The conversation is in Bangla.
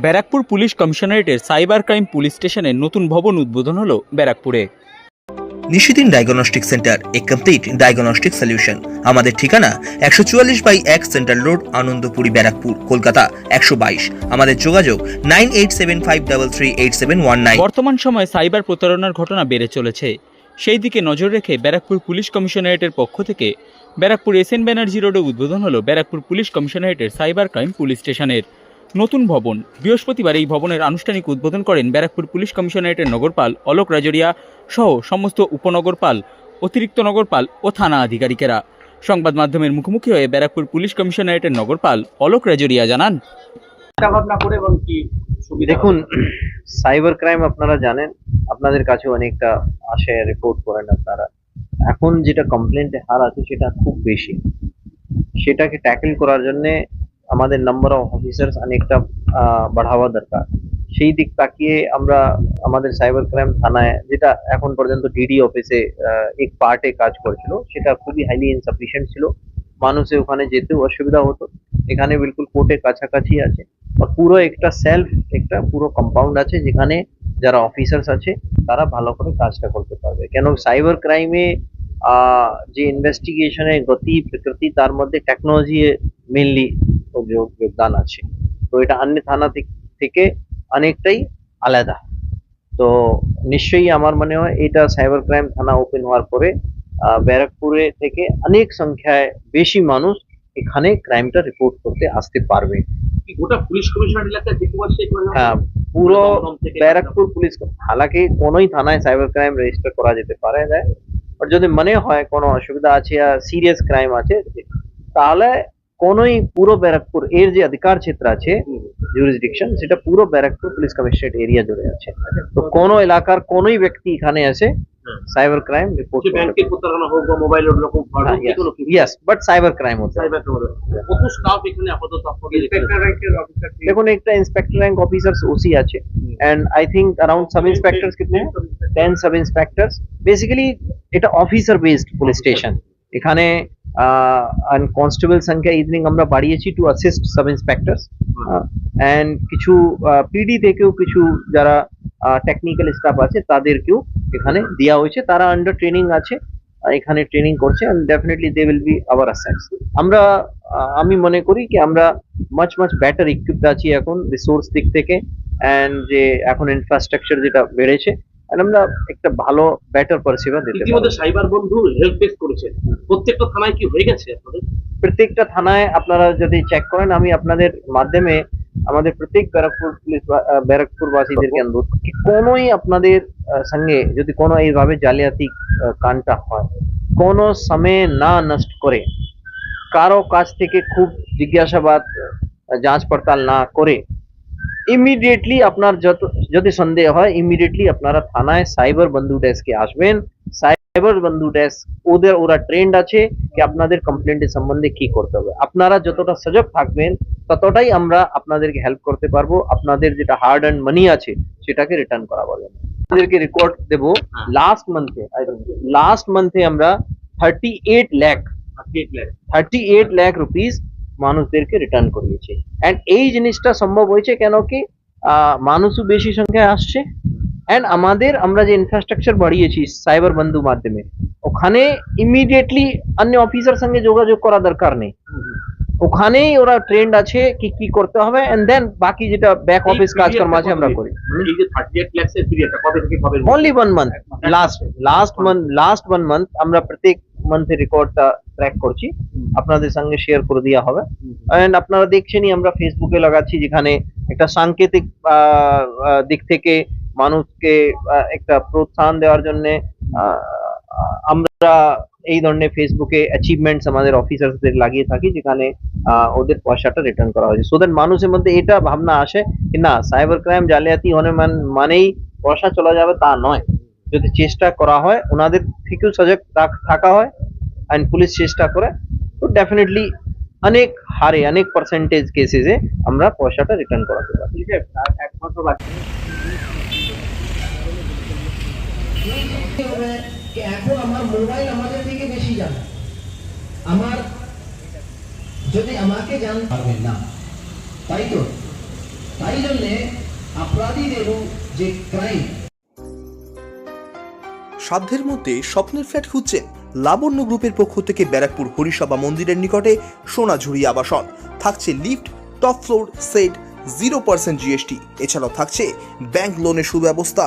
ব্যারাকপুর পুলিশ কমিশনারেটের সাইবার ক্রাইম পুলিশ স্টেশনের নতুন ভবন উদ্বোধন হলো ব্যারাকপুরে। Nishidin diagnostic centre a complete diagnostic solution আমাদের ঠিকানা একশো চুয়াল্লিশ বাই এক সেন্ট্রাল রোড আনন্দপুরি ব্যারাকপুর কলকাতা একশো বাইশ। আমাদের যোগাযোগ nine eight seven five double three eight seven one nine. বর্তমান সময়ে সাইবার প্রতারণার ঘটনা বেড়ে চলেছে। সেই দিকে নজর রেখে ব্যারাকপুর পুলিশ কমিশনারেটের পক্ষ থেকে ব্যারাকপুর এস এন ব্যানার্জি রোডে উদ্বোধন হলো ব্যারাকপুর পুলিশ কমিশনারেটের সাইবার ক্রাইম পুলিশ স্টেশনের। নতুন ভবন। বৃহস্পতিবার এই ভবনের আনুষ্ঠানিক উদ্বোধন করেন ব্যারাকপুর পুলিশ কমিশনারেটের নগরপাল অলোক রাজরিয়া সহ সমস্ত উপনগরপাল অতিরিক্ত নগরপাল ও থানা আধিকারিকেরা। সংবাদ মাধ্যমের মুখোমুখি হয়ে ব্যারাকপুর পুলিশ কমিশনারেটের নগরপাল অলোক রাজরিয়া জানান। ভাবনা করে এবং কি সুবিধা? দেখুন সাইবার ক্রাইম আপনারা জানেন আপনাদের কাছে অনেকটা আসে রিপোর্ট করেন আপনারা। এখন যেটা কমপ্লেন্টের হার আছে সেটা খুব বেশি। সেটাকে ট্যাকেল করার জন্য আমাদের নাম্বার অফ অফিসার্স অনেকটা বাড়াওয়া দরকার। সেই দিক তাকিয়ে আমরা আমাদের সাইবার ক্রাইম থানায়, যেটা এখন পর্যন্ত ডিডি অফিসে এক পার্টে কাজ করছিল, সেটা খুবই হাইলি ইনসাফিসিয়েন্ট ছিল। মানুষের ওখানে যেতেও অসুবিধা হতো। এখানে বিলকুল কোর্টের কাছাকাছি আছে। আর পুরো একটা সেলফ একটা পুরো কম্পাউন্ড আছে, যেখানে যারা অফিসার্স আছে, তারা ভালো করে কাজটা করতে পারবে। কেন সাইবার ক্রাইমে যে ইনভেস্টিগেশনের গতি, প্রকৃতি, তার মধ্যে টেকনোলজি মেনলি যোগদান আছে। তো এটা অন্য থানা থেকে অনেকটাই আলাদা। তো নিশ্চয়ই আমার মনে হয় এটা সাইবার ক্রাইম থানা ওপেন হওয়ার পরে ব্যারাকপুরে থেকে অনেক সংখ্যায় বেশি মানুষ এখানে ক্রাইমটা রিপোর্ট করতে আসতে পারবে। গোটা পুলিশ কমিশনার এলাকায় হ্যাঁ পুরো ব্যারাকপুর পুলিশ হালাকি কোনোই থানায় সাইবার ক্রাইম রেজিস্টার করা যেতে পারে যায় আর যদি মনে হয় কোনো অসুবিধা আছে আর সিরিয়াস ক্রাইম আছে তাহলে কোনোই পুরো ব্যারাকপুর এর যে অধিকার ক্ষেত্র আছে জুরিসডিকশন সেটা পুরো ব্যারাকপুর পুলিশ কমিশনারেট এরিয়া জুড়ে আছে তো কোনো এলাকার কোনোই ব্যক্তি এখানে এসে হ্যাঁ। সাইবার ক্রাইম রিপোর্ট সে ব্যাংকের প্রতারণা হোক বা মোবাইলের রকম fraud হোক, যে কোনো কিছু। ইয়েস বাট সাইবার ক্রাইম হচ্ছে Cyber crime হতে পারে। কত স্টাফ এখানে আপাতত আপনাদের এখানে? দেখুন একটা ইন্সপেক্টর র্যাঙ্ক অফিসার ওসি আছে and I think around sub inspectors कितने हैं টেন সাব ইন্সপেক্টরস বেসিক্যালি এটা অফিসার বেসড পুলিশ স্টেশন এখানে কনস্টেবল সংখ্যা ইদানিং আমরা বাড়িয়েছি to assist sub inspectors and কিছু পিডি থেকেও কিছু যারা টেকনিক্যাল স্টাফ আছে, তাদেরকেও এখানে দেওয়া হয়েছে। তারা আন্ডার ট্রেনিং আছে এখানে ট্রেনিং করছে and definitely they will be our assets আমরা আমি মনে করি কি আমরা মাচ মাচ বেটার ইকুইপড আছি এখন রিসোর্স দিক থেকে অ্যান্ড যে এখন ইনফ্রাস্ট্রাকচার যেটা বেড়েছে আমরা একটা ভালো বেটার পরিষেবা দিতে ইতিমধ্যে সাইবার বন্ধু হেল্প ডেস্ক করেছে। প্রত্যেকটা থানায় কি হয়ে গেছে আপনাদের? প্রত্যেকটা থানায় আপনারা যদি চেক করেন আমি আপনাদের মাধ্যমে আমাদের প্রত্যেক ব্যারাকপুর পুলিশ বা- আহ, ব্যারাকপুরবাসীদেরকে অনুরোধ কি কোনোই আপনাদের আহ, সঙ্গে যদি কোনো এইভাবে জালিয়াতি আহ, কাণ্ডটা হয় কোনো সময় না নষ্ট করে কারও কাছ থেকে খুব জিজ্ঞাসাবাদ আহ, যাঞ্চ পড়তাল না করে ইমিডিয়েটলি আপনার যত যদি সন্দেহ হয় ইমিডিয়েটলি আপনারা থানায় সাইবার বন্ধু ডেস্কে আসবেন সাইবার বন্ধু ডেস্ক ওদের ওরা ট্রেন্ড আছে যে আপনাদের কমপ্লেন্টের সম্বন্ধে কি করতে হবে। আপনারা যতটা সজাগ থাকবেন ততটাই আমরা আপনাদেরকে হেল্প করতে পারব। আপনাদের যেটা হার্ড অ্যান্ড মানি আছে সেটাকে রিটার্ন করা বলে আপনাদেরকে রেকর্ড দেবো লাস্ট মান্থে লাস্ট মান্থে আমরা thirty eight lakh thirty eight lakh rupees মানুষদেরকে রিটার্ন করিয়েছে। এন্ড এই জিনিসটা সম্ভব হয়েছে কেন কি? আহ, মানুষও বেশি সংখ্যায় আসছে। এন্ড আমাদের আমরা যে ইনফ্রাস্ট্রাকচার বাড়িয়েছি সাইবার বন্ধু মাধ্যমে ওখানে ইমিডিয়েটলি অন্য অফিসার সঙ্গে যোগাযোগ করা দরকার নেই। ওখানেই ওরা ট্রেন্ড আছে কি কি করতে হবে এন্ড দেন বাকি যেটা ব্যাক অফিস কাজকর্ম আছে আমরা করি। Only one month last last month last one month আমরা প্রত্যেক মান্থের রেকর্ডটা ট্র্যাক করছি। আপনাদের সঙ্গে শেয়ার করে দেওয়া হবে। এন্ড আপনারা দেখছেনই আমরা ফেসবুকে লাগাচ্ছি যেখানে একটা সাংকেতিক দিক থেকে মানুষকে একটা প্রোৎসাহন দেওয়ার জন্য আমরা এই ধরনের ফেসবুকে অ্যাচিভমেন্টস আমাদের অফিসারদের লাগিয়ে থাকি, যেখানে ওদের পয়সাটা রিটার্ন করা হয়েছে। সো দ্যাট মানুষের মধ্যে এটা ভাবনা আসে কি না সাইবার ক্রাইম জালিয়াতি হনে মান- মানেই পয়সা চলে যাবে তা নয়। যদি চেষ্টা করা হয়, ওনাদের থেকেও সজাগ থাকা হয় অ্যান্ড পুলিশ চেষ্টা করে, তো ডেফিনেটলি অনেক হারে, অনেক পার্সেন্টেজ কেসেসে আমরা পয়সাটা রিটার্ন করাতে পারি। ঠিক আছে, আর এক মাস বাকি। এখন আমার মোবাইল আমাদের থেকে বেশি জানে। আমার যদি আমাকে পারবেন না, তাই তো? তাই যে ক্রাইম। সাধ্যের মধ্যে স্বপ্নের ফ্ল্যাট খুঁজছেন লাবণ্য গ্রুপের পক্ষ থেকে ব্যারাকপুর হরিসভা মন্দিরের নিকটে সোনাঝুরি আবাসন। থাকছে lift, top floor, set zero percent GST এছাড়াও থাকছে ব্যাংক লোনের সুব্যবস্থা।